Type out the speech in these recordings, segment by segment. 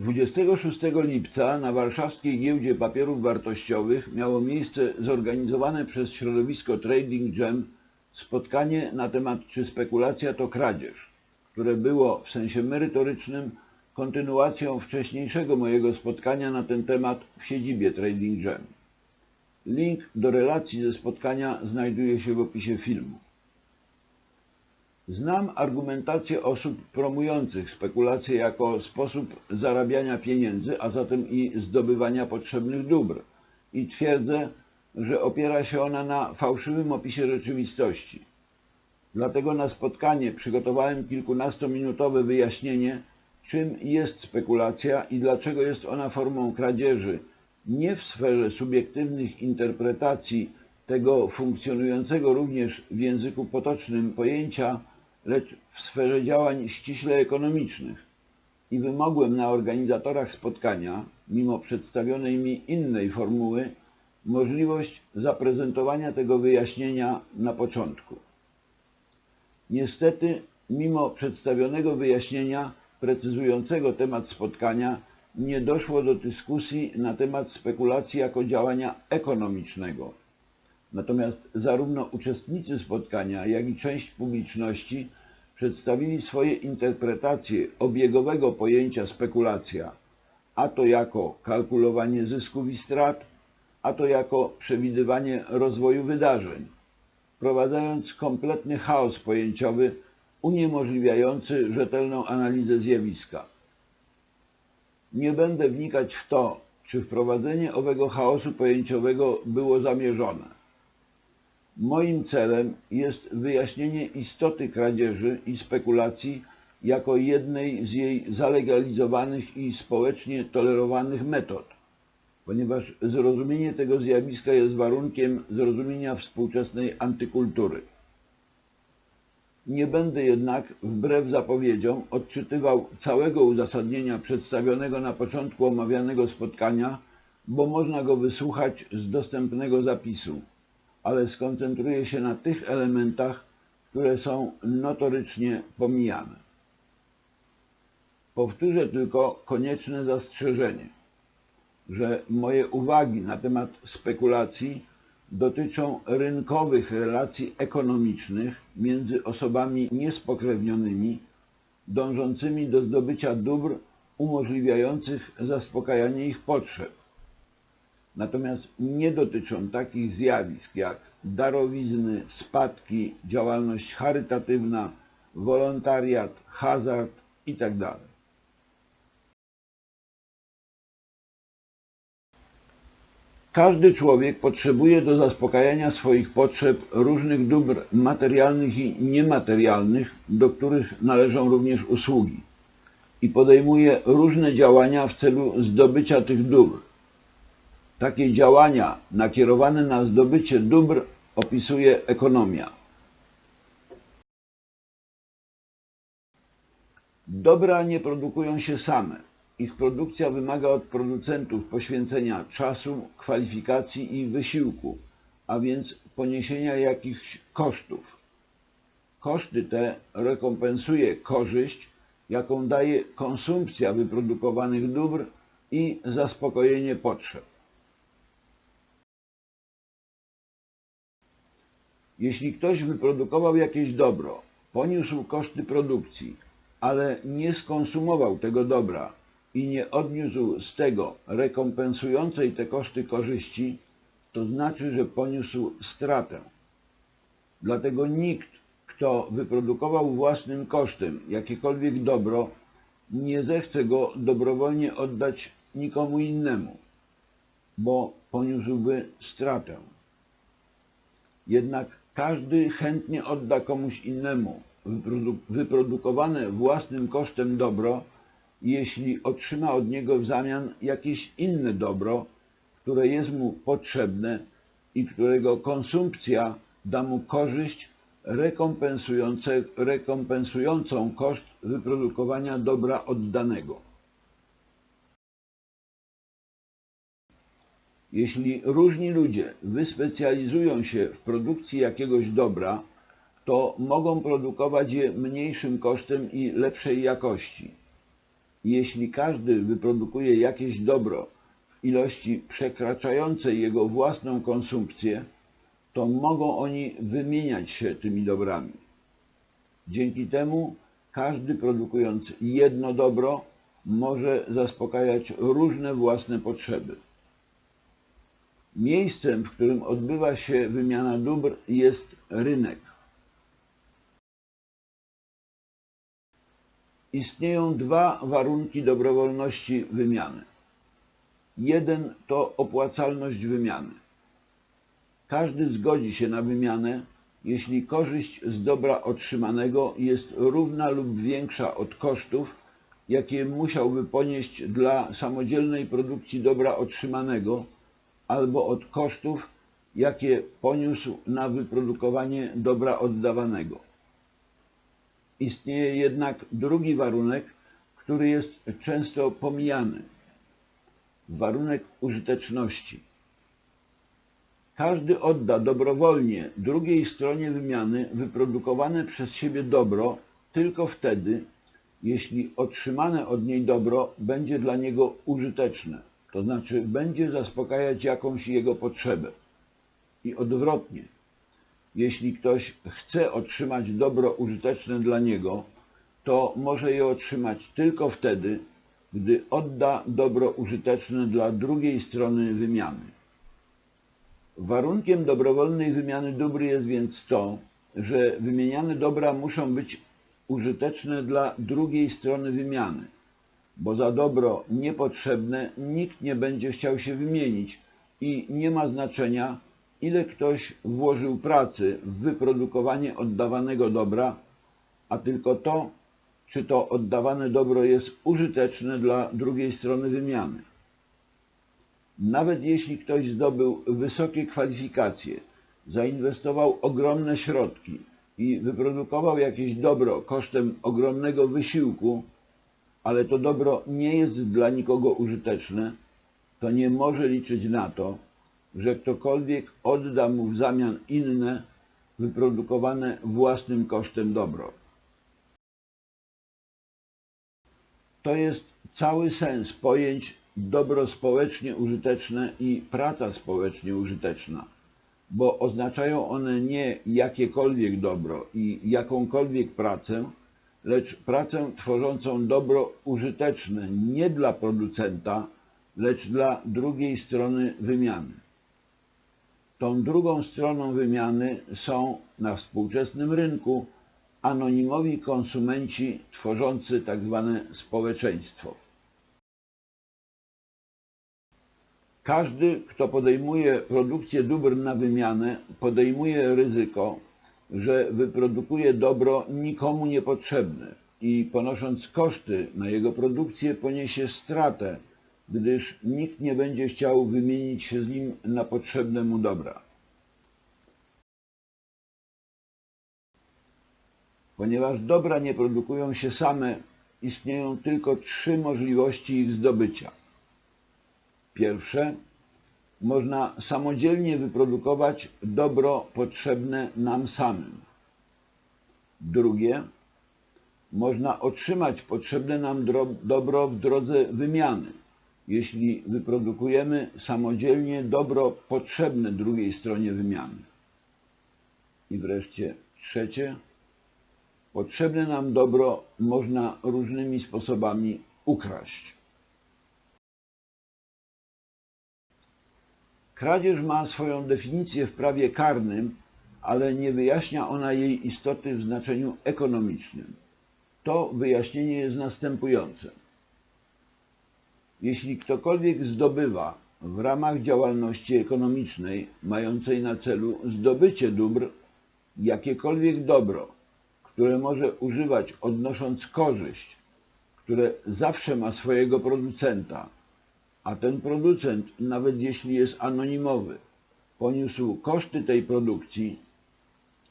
26 lipca na warszawskiej giełdzie papierów wartościowych miało miejsce zorganizowane przez środowisko Trading Jam spotkanie na temat czy spekulacja to kradzież, które było w sensie merytorycznym kontynuacją wcześniejszego mojego spotkania na ten temat w siedzibie Trading Jam. Link do relacji ze spotkania znajduje się w opisie filmu. Znam argumentację osób promujących spekulacje jako sposób zarabiania pieniędzy, a zatem i zdobywania potrzebnych dóbr i twierdzę, że opiera się ona na fałszywym opisie rzeczywistości. Dlatego na spotkanie przygotowałem kilkunastominutowe wyjaśnienie, czym jest spekulacja i dlaczego jest ona formą kradzieży, nie w sferze subiektywnych interpretacji tego funkcjonującego również w języku potocznym pojęcia, lecz w sferze działań ściśle ekonomicznych i wymogłem na organizatorach spotkania, mimo przedstawionej mi innej formuły, możliwość zaprezentowania tego wyjaśnienia na początku. Niestety, mimo przedstawionego wyjaśnienia precyzującego temat spotkania, nie doszło do dyskusji na temat spekulacji jako działania ekonomicznego. Natomiast zarówno uczestnicy spotkania, jak i część publiczności przedstawili swoje interpretacje obiegowego pojęcia spekulacja, a to jako kalkulowanie zysków i strat, a to jako przewidywanie rozwoju wydarzeń, wprowadzając kompletny chaos pojęciowy uniemożliwiający rzetelną analizę zjawiska. Nie będę wnikać w to, czy wprowadzenie owego chaosu pojęciowego było zamierzone. Moim celem jest wyjaśnienie istoty kradzieży i spekulacji jako jednej z jej zalegalizowanych i społecznie tolerowanych metod, ponieważ zrozumienie tego zjawiska jest warunkiem zrozumienia współczesnej antykultury. Nie będę jednak, wbrew zapowiedziom, odczytywał całego uzasadnienia przedstawionego na początku omawianego spotkania, bo można go wysłuchać z dostępnego zapisu, ale skoncentruję się na tych elementach, które są notorycznie pomijane. Powtórzę tylko konieczne zastrzeżenie, że moje uwagi na temat spekulacji dotyczą rynkowych relacji ekonomicznych między osobami niespokrewnionymi, dążącymi do zdobycia dóbr umożliwiających zaspokajanie ich potrzeb. Natomiast nie dotyczą takich zjawisk jak darowizny, spadki, działalność charytatywna, wolontariat, hazard itd. Każdy człowiek potrzebuje do zaspokajania swoich potrzeb różnych dóbr materialnych i niematerialnych, do których należą również usługi i podejmuje różne działania w celu zdobycia tych dóbr. Takie działania nakierowane na zdobycie dóbr opisuje ekonomia. Dobra nie produkują się same. Ich produkcja wymaga od producentów poświęcenia czasu, kwalifikacji i wysiłku, a więc poniesienia jakichś kosztów. Koszty te rekompensuje korzyść, jaką daje konsumpcja wyprodukowanych dóbr i zaspokojenie potrzeb. Jeśli ktoś wyprodukował jakieś dobro, poniósł koszty produkcji, ale nie skonsumował tego dobra i nie odniósł z tego rekompensującej te koszty korzyści, to znaczy, że poniósł stratę. Dlatego nikt, kto wyprodukował własnym kosztem jakiekolwiek dobro, nie zechce go dobrowolnie oddać nikomu innemu, bo poniósłby stratę. Jednak każdy chętnie odda komuś innemu wyprodu wyprodukowane własnym kosztem dobro, jeśli otrzyma od niego w zamian jakieś inne dobro, które jest mu potrzebne i którego konsumpcja da mu korzyść rekompensującą koszt wyprodukowania dobra oddanego. Jeśli różni ludzie wyspecjalizują się w produkcji jakiegoś dobra, to mogą produkować je mniejszym kosztem i lepszej jakości. Jeśli każdy wyprodukuje jakieś dobro w ilości przekraczającej jego własną konsumpcję, to mogą oni wymieniać się tymi dobrami. Dzięki temu każdy produkując jedno dobro może zaspokajać różne własne potrzeby. Miejscem, w którym odbywa się wymiana dóbr jest rynek. Istnieją dwa warunki dobrowolności wymiany. Jeden to opłacalność wymiany. Każdy zgodzi się na wymianę, jeśli korzyść z dobra otrzymanego jest równa lub większa od kosztów, jakie musiałby ponieść dla samodzielnej produkcji dobra otrzymanego, albo od kosztów, jakie poniósł na wyprodukowanie dobra oddawanego. Istnieje jednak drugi warunek, który jest często pomijany. Warunek użyteczności. Każdy odda dobrowolnie drugiej stronie wymiany wyprodukowane przez siebie dobro tylko wtedy, jeśli otrzymane od niej dobro będzie dla niego użyteczne, to znaczy będzie zaspokajać jakąś jego potrzebę. I odwrotnie, jeśli ktoś chce otrzymać dobro użyteczne dla niego, to może je otrzymać tylko wtedy, gdy odda dobro użyteczne dla drugiej strony wymiany. Warunkiem dobrowolnej wymiany dóbr jest więc to, że wymieniane dobra muszą być użyteczne dla drugiej strony wymiany, bo za dobro niepotrzebne nikt nie będzie chciał się wymienić i nie ma znaczenia, ile ktoś włożył pracy w wyprodukowanie oddawanego dobra, a tylko to, czy to oddawane dobro jest użyteczne dla drugiej strony wymiany. Nawet jeśli ktoś zdobył wysokie kwalifikacje, zainwestował ogromne środki i wyprodukował jakieś dobro kosztem ogromnego wysiłku, ale to dobro nie jest dla nikogo użyteczne, to nie może liczyć na to, że ktokolwiek odda mu w zamian inne, wyprodukowane własnym kosztem dobro. To jest cały sens pojęć dobro społecznie użyteczne i praca społecznie użyteczna, bo oznaczają one nie jakiekolwiek dobro i jakąkolwiek pracę, lecz pracę tworzącą dobro użyteczne nie dla producenta, lecz dla drugiej strony wymiany. Tą drugą stroną wymiany są na współczesnym rynku anonimowi konsumenci tworzący tzw. społeczeństwo. Każdy, kto podejmuje produkcję dóbr na wymianę, podejmuje ryzyko, że wyprodukuje dobro nikomu niepotrzebne i ponosząc koszty na jego produkcję poniesie stratę, gdyż nikt nie będzie chciał wymienić się z nim na potrzebne mu dobra. Ponieważ dobra nie produkują się same, istnieją tylko trzy możliwości ich zdobycia. Pierwsze, można samodzielnie wyprodukować dobro potrzebne nam samym. Drugie, można otrzymać potrzebne nam dobro w drodze wymiany, jeśli wyprodukujemy samodzielnie dobro potrzebne drugiej stronie wymiany. I wreszcie trzecie, potrzebne nam dobro można różnymi sposobami ukraść. Kradzież ma swoją definicję w prawie karnym, ale nie wyjaśnia ona jej istoty w znaczeniu ekonomicznym. To wyjaśnienie jest następujące. Jeśli ktokolwiek zdobywa w ramach działalności ekonomicznej mającej na celu zdobycie dóbr jakiekolwiek dobro, które może używać odnosząc korzyść, które zawsze ma swojego producenta, a ten producent, nawet jeśli jest anonimowy, poniósł koszty tej produkcji,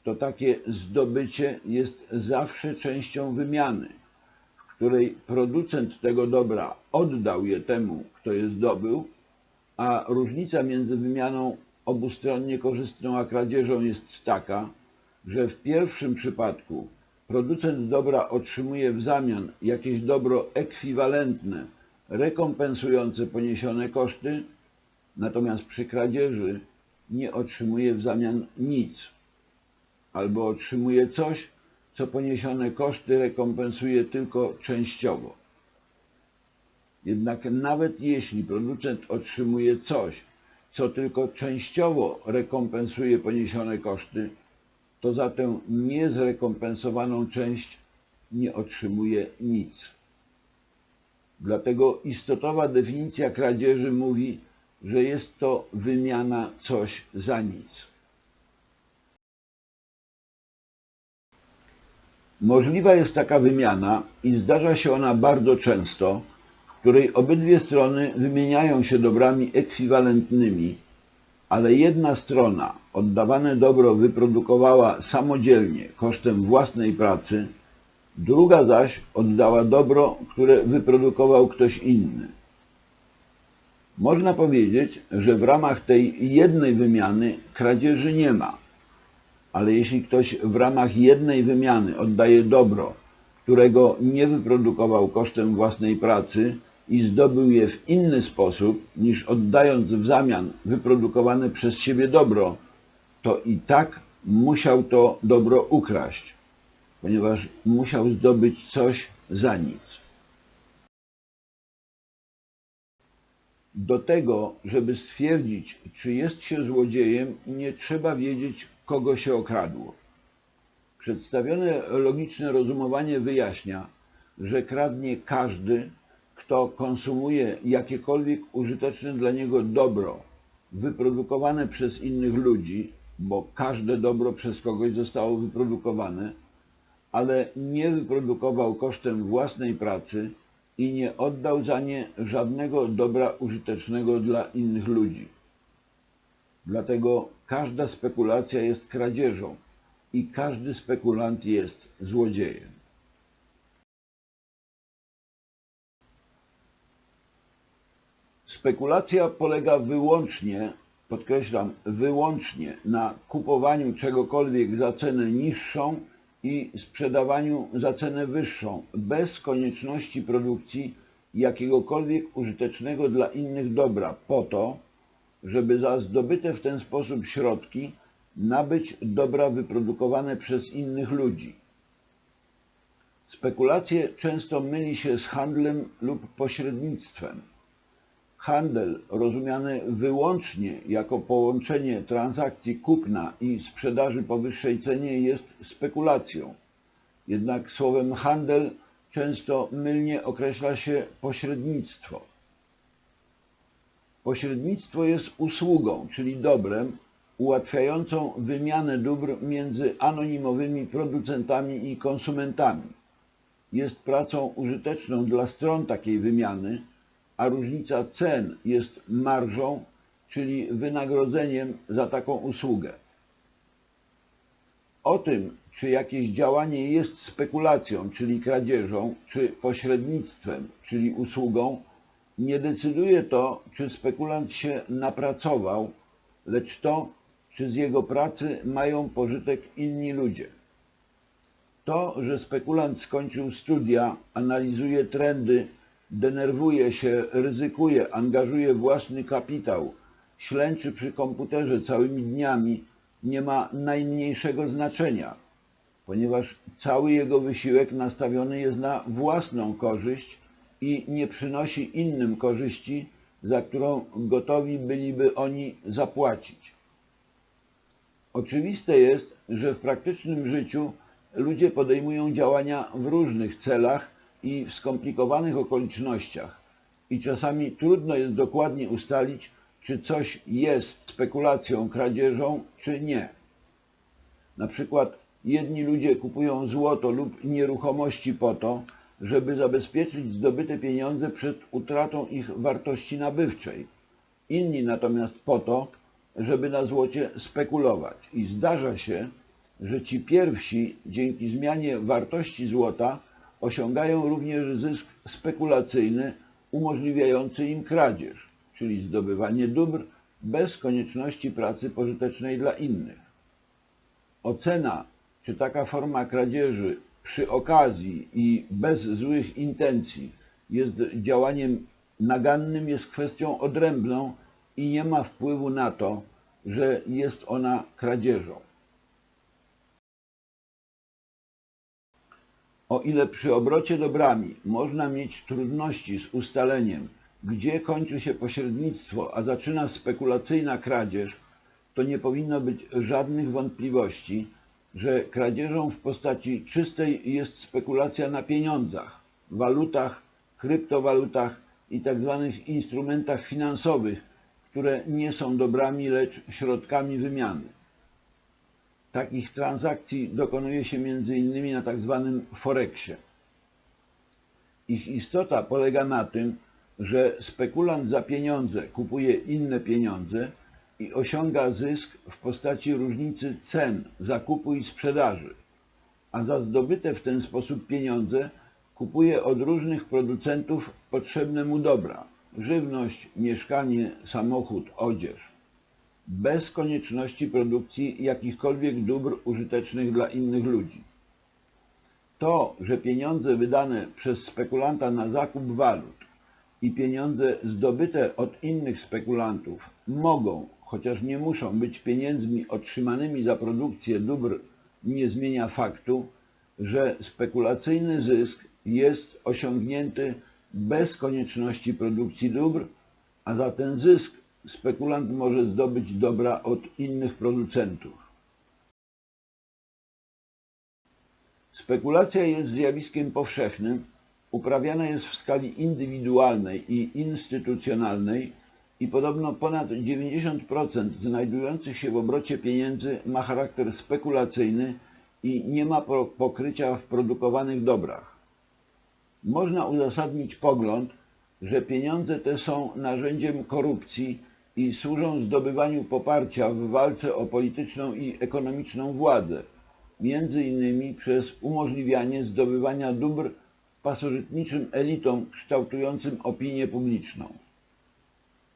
to takie zdobycie jest zawsze częścią wymiany, w której producent tego dobra oddał je temu, kto je zdobył, a różnica między wymianą obustronnie korzystną a kradzieżą jest taka, że w pierwszym przypadku producent dobra otrzymuje w zamian jakieś dobro ekwiwalentne, rekompensujące poniesione koszty, natomiast przy kradzieży nie otrzymuje w zamian nic, albo otrzymuje coś, co poniesione koszty rekompensuje tylko częściowo. Jednak nawet jeśli producent otrzymuje coś, co tylko częściowo rekompensuje poniesione koszty, to za tę niezrekompensowaną część nie otrzymuje nic. Dlatego istotowa definicja kradzieży mówi, że jest to wymiana coś za nic. Możliwa jest taka wymiana i zdarza się ona bardzo często, w której obydwie strony wymieniają się dobrami ekwiwalentnymi, ale jedna strona oddawane dobro wyprodukowała samodzielnie kosztem własnej pracy, druga zaś oddała dobro, które wyprodukował ktoś inny. Można powiedzieć, że w ramach tej jednej wymiany kradzieży nie ma, ale jeśli ktoś w ramach jednej wymiany oddaje dobro, którego nie wyprodukował kosztem własnej pracy i zdobył je w inny sposób niż oddając w zamian wyprodukowane przez siebie dobro, to i tak musiał to dobro ukraść, ponieważ musiał zdobyć coś za nic. Do tego, żeby stwierdzić, czy jest się złodziejem, nie trzeba wiedzieć, kogo się okradło. Przedstawione logiczne rozumowanie wyjaśnia, że kradnie każdy, kto konsumuje jakiekolwiek użyteczne dla niego dobro wyprodukowane przez innych ludzi, bo każde dobro przez kogoś zostało wyprodukowane, ale nie wyprodukował kosztem własnej pracy i nie oddał za nie żadnego dobra użytecznego dla innych ludzi. Dlatego każda spekulacja jest kradzieżą i każdy spekulant jest złodziejem. Spekulacja polega wyłącznie, podkreślam, wyłącznie na kupowaniu czegokolwiek za cenę niższą i sprzedawaniu za cenę wyższą, bez konieczności produkcji jakiegokolwiek użytecznego dla innych dobra, po to, żeby za zdobyte w ten sposób środki nabyć dobra wyprodukowane przez innych ludzi. Spekulacje często myli się z handlem lub pośrednictwem. Handel, rozumiany wyłącznie jako połączenie transakcji kupna i sprzedaży po wyższej cenie, jest spekulacją. Jednak słowem handel często mylnie określa się pośrednictwo. Pośrednictwo jest usługą, czyli dobrem, ułatwiającą wymianę dóbr między anonimowymi producentami i konsumentami. Jest pracą użyteczną dla stron takiej wymiany, a różnica cen jest marżą, czyli wynagrodzeniem za taką usługę. O tym, czy jakieś działanie jest spekulacją, czyli kradzieżą, czy pośrednictwem, czyli usługą, nie decyduje to, czy spekulant się napracował, lecz to, czy z jego pracy mają pożytek inni ludzie. To, że spekulant skończył studia, analizuje trendy, denerwuje się, ryzykuje, angażuje własny kapitał, ślęczy przy komputerze całymi dniami, nie ma najmniejszego znaczenia, ponieważ cały jego wysiłek nastawiony jest na własną korzyść i nie przynosi innym korzyści, za którą gotowi byliby oni zapłacić. Oczywiste jest, że w praktycznym życiu ludzie podejmują działania w różnych celach i w skomplikowanych okolicznościach i czasami trudno jest dokładnie ustalić, czy coś jest spekulacją, kradzieżą, czy nie. Na przykład jedni ludzie kupują złoto lub nieruchomości po to, żeby zabezpieczyć zdobyte pieniądze przed utratą ich wartości nabywczej. Inni natomiast po to, żeby na złocie spekulować. I zdarza się, że ci pierwsi dzięki zmianie wartości złota osiągają również zysk spekulacyjny umożliwiający im kradzież, czyli zdobywanie dóbr bez konieczności pracy pożytecznej dla innych. Ocena, czy taka forma kradzieży przy okazji i bez złych intencji jest działaniem nagannym, jest kwestią odrębną i nie ma wpływu na to, że jest ona kradzieżą. O ile przy obrocie dobrami można mieć trudności z ustaleniem, gdzie kończy się pośrednictwo, a zaczyna spekulacyjna kradzież, to nie powinno być żadnych wątpliwości, że kradzieżą w postaci czystej jest spekulacja na pieniądzach, walutach, kryptowalutach i tzw. instrumentach finansowych, które nie są dobrami, lecz środkami wymiany. Takich transakcji dokonuje się m.in. na tzw. forexie. Ich istota polega na tym, że spekulant za pieniądze kupuje inne pieniądze i osiąga zysk w postaci różnicy cen zakupu i sprzedaży, a za zdobyte w ten sposób pieniądze kupuje od różnych producentów potrzebne mu dobra żywność, mieszkanie, samochód, odzież bez konieczności produkcji jakichkolwiek dóbr użytecznych dla innych ludzi. To, że pieniądze wydane przez spekulanta na zakup walut i pieniądze zdobyte od innych spekulantów mogą, chociaż nie muszą być pieniędzmi otrzymanymi za produkcję dóbr, nie zmienia faktu, że spekulacyjny zysk jest osiągnięty bez konieczności produkcji dóbr, a za ten zysk spekulant może zdobyć dobra od innych producentów. Spekulacja jest zjawiskiem powszechnym, uprawiana jest w skali indywidualnej i instytucjonalnej i podobno ponad 90% znajdujących się w obrocie pieniędzy ma charakter spekulacyjny i nie ma pokrycia w produkowanych dobrach. Można uzasadnić pogląd, że pieniądze te są narzędziem korupcji i służą zdobywaniu poparcia w walce o polityczną i ekonomiczną władzę, między innymi przez umożliwianie zdobywania dóbr pasożytniczym elitom kształtującym opinię publiczną.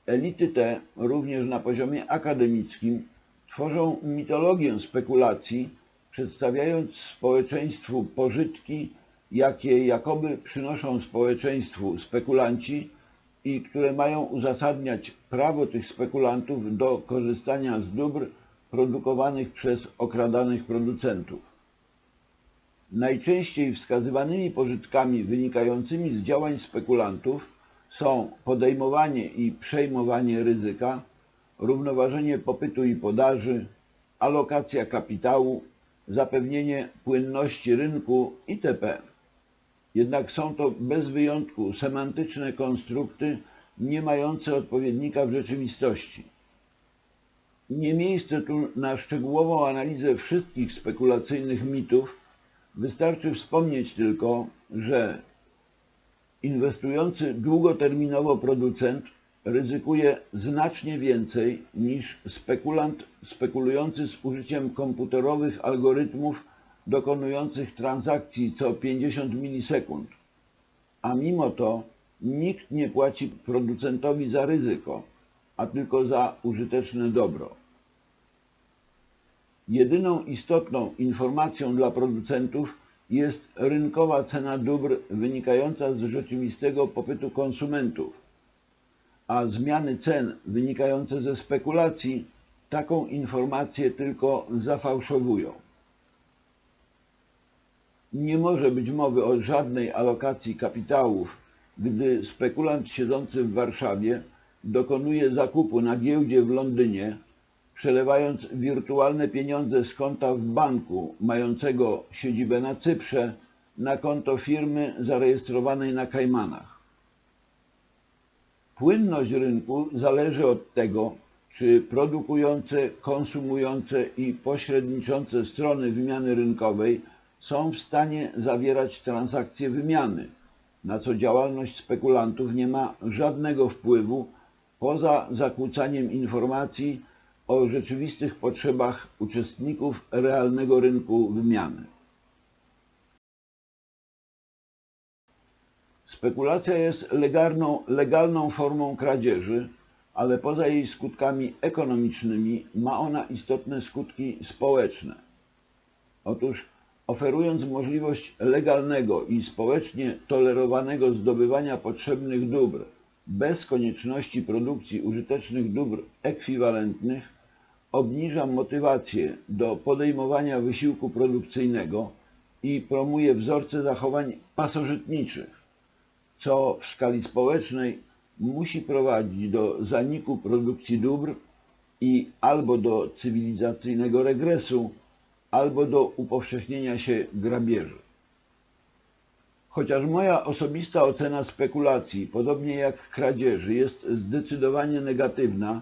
Elity te, również na poziomie akademickim, tworzą mitologię spekulacji, przedstawiając społeczeństwu pożytki, jakie jakoby przynoszą społeczeństwu spekulanci i które mają uzasadniać prawo tych spekulantów do korzystania z dóbr produkowanych przez okradanych producentów. Najczęściej wskazywanymi pożytkami wynikającymi z działań spekulantów są podejmowanie i przejmowanie ryzyka, równoważenie popytu i podaży, alokacja kapitału, zapewnienie płynności rynku itp. Jednak są to bez wyjątku semantyczne konstrukty nie mające odpowiednika w rzeczywistości. Nie miejsce tu na szczegółową analizę wszystkich spekulacyjnych mitów, wystarczy wspomnieć tylko, że inwestujący długoterminowo producent ryzykuje znacznie więcej niż spekulant spekulujący z użyciem komputerowych algorytmów dokonujących transakcji co 50 milisekund. A mimo to nikt nie płaci producentowi za ryzyko, a tylko za użyteczne dobro. Jedyną istotną informacją dla producentów jest rynkowa cena dóbr wynikająca z rzeczywistego popytu konsumentów, a zmiany cen wynikające ze spekulacji taką informację tylko zafałszowują. Nie może być mowy o żadnej alokacji kapitałów, gdy spekulant siedzący w Warszawie dokonuje zakupu na giełdzie w Londynie, przelewając wirtualne pieniądze z konta w banku mającego siedzibę na Cyprze na konto firmy zarejestrowanej na Kajmanach. Płynność rynku zależy od tego, czy produkujące, konsumujące i pośredniczące strony wymiany rynkowej są w stanie zawierać transakcje wymiany, na co działalność spekulantów nie ma żadnego wpływu poza zakłócaniem informacji o rzeczywistych potrzebach uczestników realnego rynku wymiany. Spekulacja jest legalną, legalną formą kradzieży, ale poza jej skutkami ekonomicznymi ma ona istotne skutki społeczne. Otóż oferując możliwość legalnego i społecznie tolerowanego zdobywania potrzebnych dóbr bez konieczności produkcji użytecznych dóbr ekwiwalentnych, obniża motywację do podejmowania wysiłku produkcyjnego i promuje wzorce zachowań pasożytniczych, co w skali społecznej musi prowadzić do zaniku produkcji dóbr i albo do cywilizacyjnego regresu, albo do upowszechnienia się grabieży. Chociaż moja osobista ocena spekulacji, podobnie jak kradzieży, jest zdecydowanie negatywna,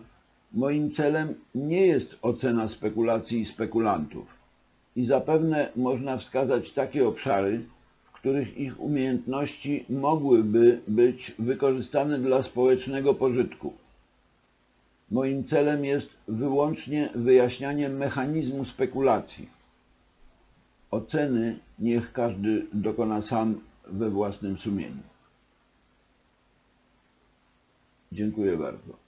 moim celem nie jest ocena spekulacji i spekulantów. I zapewne można wskazać takie obszary, w których ich umiejętności mogłyby być wykorzystane dla społecznego pożytku. Moim celem jest wyłącznie wyjaśnianie mechanizmu spekulacji. Oceny niech każdy dokona sam we własnym sumieniu. Dziękuję bardzo.